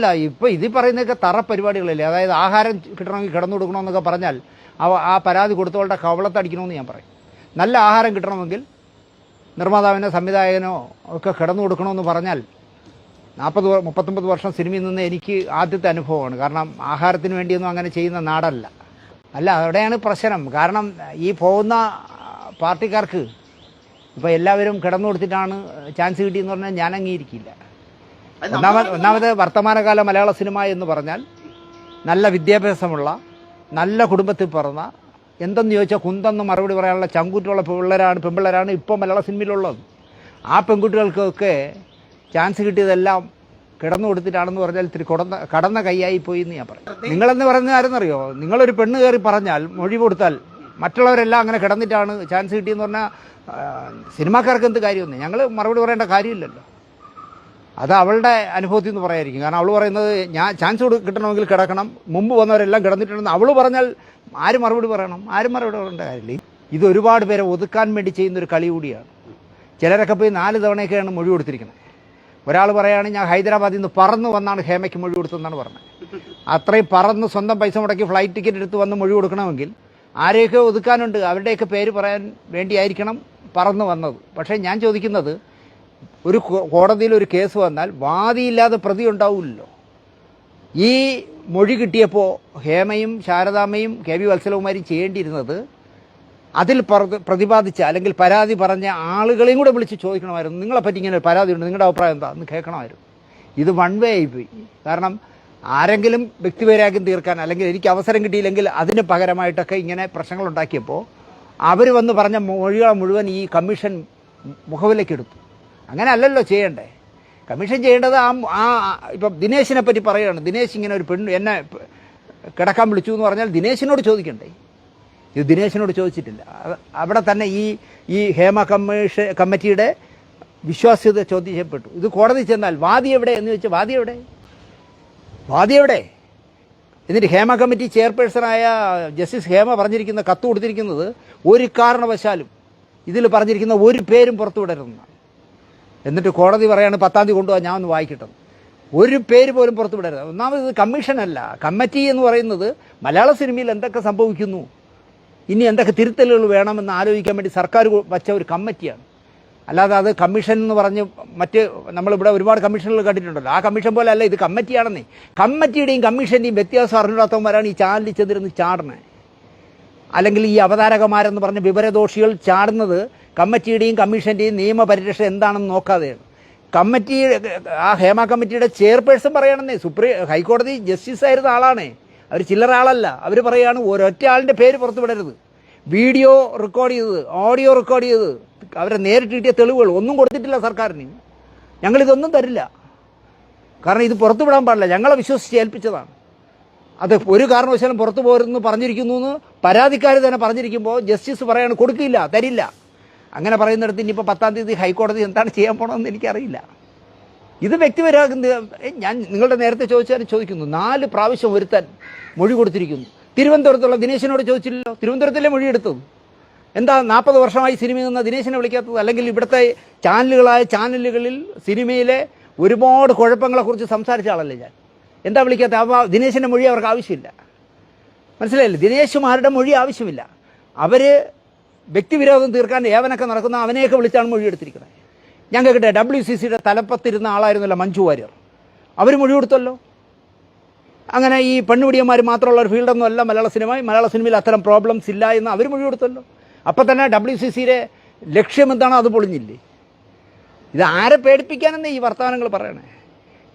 അല്ല ഇപ്പൊ ഇത് പറയുന്നതൊക്കെ തറ പരിപാടികളല്ലേ? അതായത് ആഹാരം കിട്ടണമെങ്കിൽ കിടന്നു കൊടുക്കണമെന്നൊക്കെ പറഞ്ഞാൽ ആ പരാതി കൊടുത്തവളുടെ കവളത്തടിക്കണമെന്ന് ഞാൻ പറയും. നല്ല ആഹാരം കിട്ടണമെങ്കിൽ നിർമ്മാതാവിനോ സംവിധായകനോ ഒക്കെ കിടന്നു കൊടുക്കണമെന്ന് പറഞ്ഞാൽ നാൽപ്പത് മുപ്പത്തൊമ്പത് വർഷം സിനിമയിൽ നിന്ന് എനിക്ക് ആദ്യത്തെ അനുഭവമാണ്. കാരണം ആഹാരത്തിന് വേണ്ടിയൊന്നും അങ്ങനെ ചെയ്യുന്ന നാടല്ല. അല്ല അവിടെയാണ് പ്രശ്നം. കാരണം ഈ പോകുന്ന പാർട്ടിക്കാർക്ക് ഇപ്പോൾ എല്ലാവരും കിടന്നു കൊടുത്തിട്ടാണ് ചാൻസ് കിട്ടിയെന്ന് പറഞ്ഞാൽ ഞാൻ അംഗീകരിക്കില്ല. ഒന്നാമത് ഒന്നാമത് വർത്തമാനകാല മലയാള സിനിമ എന്ന് പറഞ്ഞാൽ നല്ല വിദ്യാഭ്യാസമുള്ള നല്ല കുടുംബത്തിൽ പിറന്ന എന്തെന്ന് ചോദിച്ചാൽ കുന്തെന്ന് മറുപടി പറയാനുള്ള ചങ്കൂറ്റുള്ള പിള്ളേരാണ് പെൺപിള്ളേരാണ് ഇപ്പോൾ മലയാള സിനിമയിലുള്ളത്. ആ പെൺകുട്ടികൾക്കൊക്കെ ചാൻസ് കിട്ടിയതെല്ലാം കിടന്നു കൊടുത്തിട്ടാണെന്ന് പറഞ്ഞാൽ ഇത്തിരി കുടന്ന കടന്ന കൈയായി പോയി എന്ന് ഞാൻ പറയും. നിങ്ങളെന്ന് പറയുന്നത് ആരെന്നറിയോ? നിങ്ങളൊരു പെണ്ണ് കയറി പറഞ്ഞാൽ മൊഴി കൊടുത്താൽ മറ്റുള്ളവരെല്ലാം അങ്ങനെ കിടന്നിട്ടാണ് ചാൻസ് കിട്ടിയെന്ന് പറഞ്ഞാൽ സിനിമാക്കാർക്ക് എന്ത് കാര്യമൊന്നും? ഞങ്ങൾ മറുപടി പറയേണ്ട കാര്യമില്ലല്ലോ. അത് അവളുടെ അനുഭവത്തിൽ നിന്ന് പറയായിരിക്കും. കാരണം അവൾ പറയുന്നത് ഞാൻ ചാൻസ് കൊടു കിട്ടണമെങ്കിൽ കിടക്കണം. മുമ്പ് വന്നവരെല്ലാം കിടന്നിട്ടുണ്ടെന്ന് അവൾ പറഞ്ഞാൽ ആരും മറുപടി പറയണം. ആരും മറുപടി പറയേണ്ട കാര്യമില്ല. ഇത് ഒരുപാട് പേരെ ഒതുക്കാൻ വേണ്ടി ചെയ്യുന്ന ഒരു കളി കൂടിയാണ്. ചിലരൊക്കെ പോയി നാല് തവണയൊക്കെയാണ് മൊഴി കൊടുത്തിരിക്കുന്നത്. ഒരാൾ പറയുകയാണ് ഞാൻ ഹൈദരാബാദിൽ നിന്ന് പറന്ന് വന്നാണ് ഹേമയ്ക്ക് മൊഴി കൊടുത്തതെന്നാണ് പറഞ്ഞത്. അത്രയും പറന്ന് സ്വന്തം പൈസ മുടക്കി ഫ്ലൈറ്റ് ടിക്കറ്റ് എടുത്ത് വന്ന് മൊഴി കൊടുക്കണമെങ്കിൽ ആരെയൊക്കെ ഒതുക്കാനുണ്ട്? അവരുടെയൊക്കെ പേര് പറയാൻ വേണ്ടിയായിരിക്കണം പറന്ന് വന്നത്. പക്ഷേ ഞാൻ ചോദിക്കുന്നത് ഒരു കോടതിയിൽ ഒരു കേസ് വന്നാൽ വാദിയില്ലാതെ പ്രതി ഉണ്ടാവില്ലല്ലോ ഈ മൊഴി കിട്ടിയപ്പോൾ ഹേമയും ശാരദാമ്മയും കെ വി വത്സലകുമാരി ചെയ്യേണ്ടിയിരുന്നത് അതിൽ പ്രതിപാദിച്ച അല്ലെങ്കിൽ പരാതി പറഞ്ഞ ആളുകളെയും കൂടെ വിളിച്ച് ചോദിക്കണമായിരുന്നു. നിങ്ങളെപ്പറ്റി ഇങ്ങനെ ഒരു പരാതി ഉണ്ട്. നിങ്ങളുടെ അഭിപ്രായം എന്താ? എന്ന് കേൾക്കണമായിരുന്നു. ഇത് വൺ വേ പോയി. കാരണം ആരെങ്കിലും വ്യക്തിപരാഗ്യം തീർക്കാൻ അല്ലെങ്കിൽ എനിക്ക് അവസരം കിട്ടിയില്ലെങ്കിൽ അതിന് പകരമായിട്ടൊക്കെ ഇങ്ങനെ പ്രശ്നങ്ങൾ ഉണ്ടാക്കിയപ്പോൾ അവർ വന്ന് പറഞ്ഞ മൊഴികൾ മുഴുവൻ ഈ കമ്മീഷൻ മുഖവിലേക്കെടുത്തു അങ്ങനെ അല്ലല്ലോ ചെയ്യണ്ടേ. കമ്മീഷൻ ചെയ്യേണ്ടത് ആ ആ ഇപ്പം ദിനേശിനെ പറ്റി പറയുകയാണ്. ദിനേശ് ഇങ്ങനെ ഒരു പെണ്ണ് എന്നെ കിടക്കാൻ വിളിച്ചു എന്ന് പറഞ്ഞാൽ ദിനേശിനോട് ചോദിക്കണ്ടേ? ഇത് ദിനേശിനോട് ചോദിച്ചിട്ടില്ല. അവിടെ തന്നെ ഈ ഈ ഹേമ കമ്മീഷൻ കമ്മിറ്റിയുടെ വിശ്വാസ്യത ചോദ്യം ചെയ്യപ്പെട്ടു. ഇത് കോടതി ചെന്നാൽ വാദി എവിടെ എന്ന് ചോദിച്ചാൽ വാദി എവിടെ? വാദി എവിടെ? എന്നിട്ട് ഹേമ കമ്മിറ്റി ചെയർപേഴ്സണായ ജസ്റ്റിസ് ഹേമ പറഞ്ഞിരിക്കുന്ന കത്ത് കൊടുത്തിരിക്കുന്നത് ഒരു കാരണവശാലും ഇതിൽ പറഞ്ഞിരിക്കുന്ന ഒരു പേരും പുറത്തു വിടരുതെന്നാണ് എന്നിട്ട് കോടതി പറയാണ് പത്താം തീയതി കൊണ്ടുപോകാൻ ഞാൻ ഒന്ന് വായിക്കട്ടെ. ഒരു പേര് പോലും പുറത്തു വിടരുത്. ഒന്നാമത് കമ്മീഷനല്ല കമ്മിറ്റി എന്ന് പറയുന്നത് മലയാള സിനിമയിൽ എന്തൊക്കെ സംഭവിക്കുന്നു? ഇനി എന്തൊക്കെ തിരുത്തലുകൾ വേണമെന്ന് ആലോചിക്കാൻ വേണ്ടി സർക്കാർ വച്ച ഒരു കമ്മിറ്റിയാണ് അല്ലാതെ അത് കമ്മീഷൻ എന്ന് പറഞ്ഞ് മറ്റ് നമ്മളിവിടെ ഒരുപാട് കമ്മീഷനുകൾ കണ്ടിട്ടുണ്ടല്ലോ. ആ കമ്മീഷൻ പോലെ അല്ല ഇത് കമ്മിറ്റിയാണെന്നേ കമ്മിറ്റിയുടെയും കമ്മീഷന്റെയും വ്യത്യാസം അറിഞ്ഞിടാത്തവന്മാരാണ് ഈ ചാനലിൽ ചെന്നിരുന്ന് ചാടണേ അല്ലെങ്കിൽ ഈ അവതാരകമാരെന്ന് പറഞ്ഞ വിവരദോഷികൾ ചാടുന്നത് കമ്മിറ്റിയുടെയും കമ്മീഷന്റെയും നിയമപരിരക്ഷ എന്താണെന്ന് നോക്കാതെയാണ് കമ്മിറ്റി ആ ഹേമ കമ്മിറ്റിയുടെ ചെയർപേഴ്സൺ പറയണമെന്നേ സുപ്രീം ഹൈക്കോടതി ജസ്റ്റിസ് ആയിരുന്ന ആളാണേ. അവർ ചില്ലറ ആളല്ല അവർ പറയുകയാണ് ഒരൊറ്റ ആളിന്റെ പേര് പുറത്തു വിടരുത്. വീഡിയോ റെക്കോർഡ് ചെയ്തത് ഓഡിയോ റെക്കോർഡ് ചെയ്തത് അവരെ നേരിട്ട് കിട്ടിയ തെളിവുകൾ ഒന്നും കൊടുത്തിട്ടില്ല സർക്കാരിന്. ഞങ്ങളിതൊന്നും തരില്ല. കാരണം ഇത് പുറത്തുവിടാൻ പാടില്ല. ഞങ്ങളെ വിശ്വസിച്ച് ഏൽപ്പിച്ചതാണ്. അത് ഒരു കാരണവശാലും പുറത്തു പോരുന്നു പറഞ്ഞിരിക്കുന്നു എന്ന് പരാതിക്കാർ തന്നെ പറഞ്ഞിരിക്കുമ്പോൾ ജസ്റ്റിസ് പറയാണ് കൊടുക്കില്ല തരില്ല. അങ്ങനെ പറയുന്നിടത്ത് ഇനിയിപ്പോൾ പത്താം തീയതി ഹൈക്കോടതി എന്താണ് ചെയ്യാൻ പോകണമെന്ന് എനിക്കറിയില്ല. ഇത് വ്യക്തിപരമാകുന്ന ഞാൻ നിങ്ങളുടെ നേരത്തെ ചോദിച്ചാൽ ചോദിക്കുന്നു. നാല് പ്രാവശ്യം ഒരുത്താൻ മൊഴി കൊടുത്തിരിക്കുന്നു. തിരുവനന്തപുരത്തുള്ള ദിനേശിനോട് ചോദിച്ചില്ലല്ലോ. തിരുവനന്തപുരത്തല്ലേ മൊഴി എടുത്തത്? എന്താ നാൽപ്പത് വർഷമായി സിനിമയിൽ നിന്ന് ദിനേശിനെ വിളിക്കാത്തത്? അല്ലെങ്കിൽ ഇവിടുത്തെ ചാനലുകളായ ചാനലുകളിൽ സിനിമയിലെ ഒരുപാട് കുഴപ്പങ്ങളെക്കുറിച്ച് സംസാരിച്ച ആളല്ലേ ഞാൻ? എന്താ വിളിക്കാത്ത അപ്പോൾ ദിനേശിന്റെ മൊഴി അവർക്ക് ആവശ്യമില്ല. മനസ്സിലായില്ലേ? ദിനേശുമാരുടെ മൊഴി ആവശ്യമില്ല. അവർ വ്യക്തിവിരോധം തീർക്കാൻ ഏവനൊക്കെ നടക്കുന്ന അവനെയൊക്കെ വിളിച്ചാണ് മൊഴിയെടുത്തിരിക്കുന്നത്. ഞാൻ കേൾക്കട്ടെ ഡബ്ല്യു സി സിയുടെ തലപ്പത്തിരുന്ന ആളായിരുന്നല്ലോ മഞ്ജു വാര്യർ. അവർ മൊഴി കൊടുത്തല്ലോ അങ്ങനെ ഈ പെണ്ണുപിടിയന്മാർ മാത്രമുള്ള ഒരു ഫീൽഡൊന്നും അല്ല മലയാള സിനിമ. മലയാള സിനിമയിൽ അത്തരം പ്രോബ്ലംസ് ഇല്ല എന്ന് അവർ മൊഴി കൊടുത്തല്ലോ അപ്പം തന്നെ ഡബ്ല്യു സി സിയുടെ ലക്ഷ്യം എന്താണോ? അത് പൊളിഞ്ഞില്ലേ? ഇത് ആരെ പേടിപ്പിക്കാനെന്ന് ഈ വർത്തമാനങ്ങൾ പറയണേ?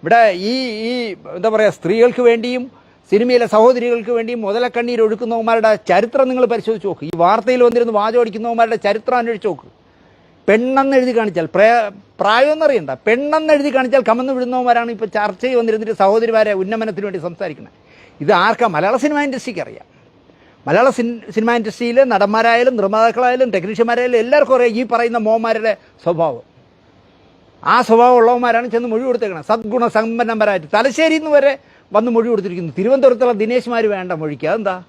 ഇവിടെ ഈ ഈ എന്താ പറയുക സ്ത്രീകൾക്ക് വേണ്ടിയും സിനിമയിലെ സഹോദരികൾക്ക് വേണ്ടി മുതലക്കണ്ണീർ ഒഴുക്കുന്നവന്മാരുടെ ചരിത്രം നിങ്ങൾ പരിശോധിച്ച് നോക്ക്. ഈ വാർത്തയിൽ വന്നിരുന്ന് വാചോടിക്കുന്നവന്മാരുടെ ചരിത്രം അന്വേഷിച്ച് നോക്ക്. പെണ്ണെന്ന് എഴുതി കാണിച്ചാൽ പ്രേ- പ്രായം അറിയണ്ട. പെണ്ണെന്ന് എഴുതി കാണിച്ചാൽ കമന്ന് വിടുന്നവന്മാരാണ് ഇപ്പോൾ ചർച്ചയിൽ വന്നിരുന്നിട്ട് സഹോദരിമാരെ ഉന്നമനത്തിന് വേണ്ടി സംസാരിക്കുന്നത്. ഇത് ആർക്കാ? മലയാള സിനിമ ഇൻഡസ്ട്രിക്ക് അറിയാം. മലയാള സിനിമ ഇൻഡസ്ട്രിയിൽ നടന്മാരായാലും നിർമ്മാതാക്കളായാലും ടെക്നീഷ്യന്മാരായാലും എല്ലാവർക്കും അറിയാം ഈ പറയുന്ന മോന്മാരുടെ സ്വഭാവം. ആ സ്വഭാവം ഉള്ളവന്മാരാണ് ചെന്ന് മൊഴി കൊടുത്തേക്കണം സദ്ഗുണ സമ്പന്നന്മാരായിട്ട്. തലശ്ശേരിയിൽ നിന്ന് വരെ വന്ന് മൊഴി കൊടുത്തിരിക്കുന്നു. തിരുവനന്തപുരത്തുള്ള ദിനേശ്മാർ വേണ്ട മൊഴിക്ക്. അതെന്താ?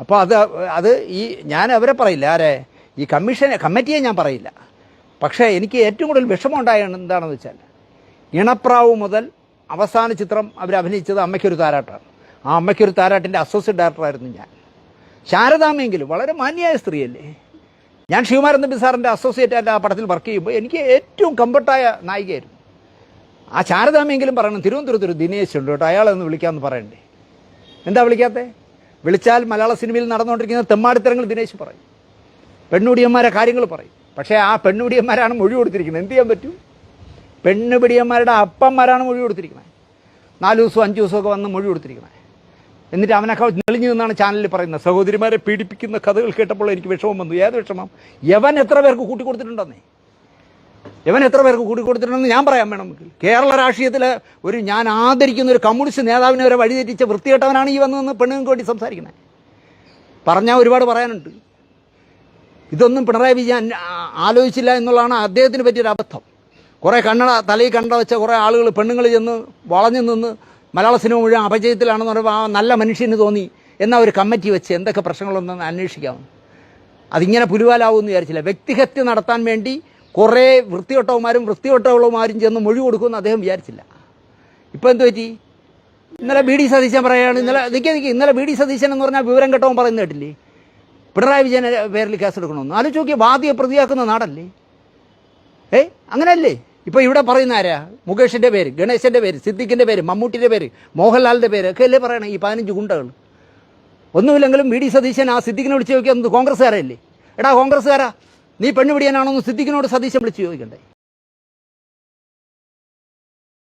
അപ്പോൾ അത് അത് ഈ ഞാൻ അവരെ പറയില്ല. ആരെ? ഈ കമ്മീഷനെ കമ്മിറ്റിയെ ഞാൻ പറയില്ല. പക്ഷേ എനിക്ക് ഏറ്റവും കൂടുതൽ വിഷമം ഉണ്ടായ എന്താണെന്ന് വെച്ചാൽ ഇണപ്രാവ് മുതൽ അവസാന ചിത്രം അവർ അഭിനയിച്ചത് അമ്മയ്ക്കൊരു താരാട്ടാണ്. ആ അമ്മയ്ക്കൊരു താരാട്ടിന്റെ അസോസിയേറ്റ് ഡയറക്ടറായിരുന്നു ഞാൻ. ശാരദാമ്മയെങ്കിലും വളരെ മാന്യായ സ്ത്രീയല്ലേ? ഞാൻ ശിവമാരൻ നമ്പി സാറിന്റെ അസോസിയേറ്റ് ആയിട്ട് ആ പടത്തിൽ വർക്ക് ചെയ്യുമ്പോൾ എനിക്ക് ഏറ്റവും കംഫർട്ടായ നായികയായിരുന്നു. ആ ശാരദാമെങ്കിലും പറയണം. തിരുവനന്തപുരത്ത് ഒരു ദിനേശ് ഉണ്ട് കേട്ടോ. അയാളെ ഒന്ന് വിളിക്കാമെന്ന് പറയണ്ടേ? എന്താ വിളിക്കാത്തേ? വിളിച്ചാൽ മലയാള സിനിമയിൽ നടന്നുകൊണ്ടിരിക്കുന്ന തെമ്മാടിത്തരങ്ങൾ ദിനേശ് പറയും. പെണ്ണുടിയന്മാരെ കാര്യങ്ങൾ പറയും. പക്ഷേ ആ പെണ്ണുടിയന്മാരാണ് മൊഴി കൊടുത്തിരിക്കുന്നത്. എന്ത് ചെയ്യാൻ പറ്റും? പെണ്ണുപിടിയന്മാരുടെ അപ്പന്മാരാണ് മൊഴി കൊടുത്തിരിക്കുന്നത്. നാല് ദിവസവും അഞ്ച് ദിവസമൊക്കെ വന്ന് മൊഴി കൊടുത്തിരിക്കുന്നത്. എന്നിട്ട് അവനൊക്കെ നെളിഞ്ഞു നിന്നാണ് ചാനലിൽ പറയുന്നത്. സഹോദരിമാരെ പീഡിപ്പിക്കുന്ന കഥകൾ കേട്ടപ്പോൾ എനിക്ക് വിഷമം വന്നു. ഏത് വിഷമം? യവൻ എത്ര പേർക്ക് കൂട്ടിക്കൊടുത്തിട്ടുണ്ടെന്നേ? യവൻ എത്ര പേർക്ക് കൂട്ടിക്കൊടുത്തിട്ടുണ്ടെന്ന് ഞാൻ പറയാൻ വേണം നമുക്ക്. കേരള രാഷ്ട്രീയത്തിൽ ഒരു ഞാൻ ആദരിക്കുന്ന ഒരു കമ്മ്യൂണിസ്റ്റ് നേതാവിനെ വരെ വഴിതെറ്റിച്ച വൃത്തികെട്ടവനാണ് ഈ വന്നതെന്ന് പെണ്ണുങ്ങൾക്ക് വേണ്ടി സംസാരിക്കുന്നത് പറഞ്ഞാൽ ഒരുപാട് പറയാനുണ്ട്. ഇതൊന്നും പിണറായി വിജയൻ ആലോചിച്ചില്ല എന്നുള്ളതാണ് അദ്ദേഹത്തിന് പറ്റിയൊരു അബദ്ധം. കുറേ കണ്ണട തലയിൽ കണ്ട വെച്ച കുറേ ആളുകൾ പെണ്ണുങ്ങൾ ചെന്ന് വളഞ്ഞു നിന്ന് മലയാള സിനിമ മുഴുവൻ അപജയത്തിലാണെന്ന് പറയുമ്പോൾ നല്ല മനുഷ്യന് തോന്നി. എന്നാൽ ഒരു കമ്മിറ്റി വെച്ച് എന്തൊക്കെ പ്രശ്നങ്ങളൊന്നും അന്വേഷിക്കാമെന്ന് അതിങ്ങനെ പുലുവാലാവുമെന്ന് വിചാരിച്ചില്ല. വ്യക്തിഹത്യ നടത്താൻ വേണ്ടി കുറേ വൃത്തിവട്ടവന്മാരും വൃത്തികെട്ടവളുമാരും ചെന്ന് മൊഴി കൊടുക്കുമെന്ന് അദ്ദേഹം വിചാരിച്ചില്ല. ഇപ്പം എന്ത് പറ്റി? ഇന്നലെ ബി ഡി സതീശൻ പറയുകയാണ് ഇന്നലെ നിൽക്കുക നിൽക്കി ഇന്നലെ ബി ഡി സതീശൻ എന്ന് പറഞ്ഞാൽ വിവരം കെട്ടവൻ പറയുന്ന കേട്ടില്ലേ? പിണറായി വിജയൻ പേരിൽ കേസെടുക്കണമെന്ന് ആലോചിച്ച് നോക്കിയാൽ വാദിയെ പ്രതിയാക്കുന്ന നാടല്ലേ? ഏ അങ്ങനെയല്ലേ? ഇപ്പോൾ ഇവിടെ പറയുന്ന ആരാ? മുകേഷിന്റെ പേര് ഗണേശന്റെ പേര് സിദ്ദിഖിന്റെ പേര് മമ്മൂട്ടിന്റെ പേര് മോഹൻലാലിന്റെ പേര് ഒക്കെ അല്ലേ പറയണേ ഈ പതിനഞ്ച് ഗുണ്ടകൾ? ഒന്നുമില്ലെങ്കിലും ബി ഡി സതീശൻ ആ സിദ്ദിഖിനെ വിളിച്ച് ചോദിക്കുന്നത് കോൺഗ്രസ്സുകാരല്ലേ? എടാ കോൺഗ്രസ്സുകാരാ നീ പെണ്ണ് എന്ന് സിദ്ദിഖിനോട് സതീശൻ വിളിച്ച് ചോദിക്കണ്ടേ?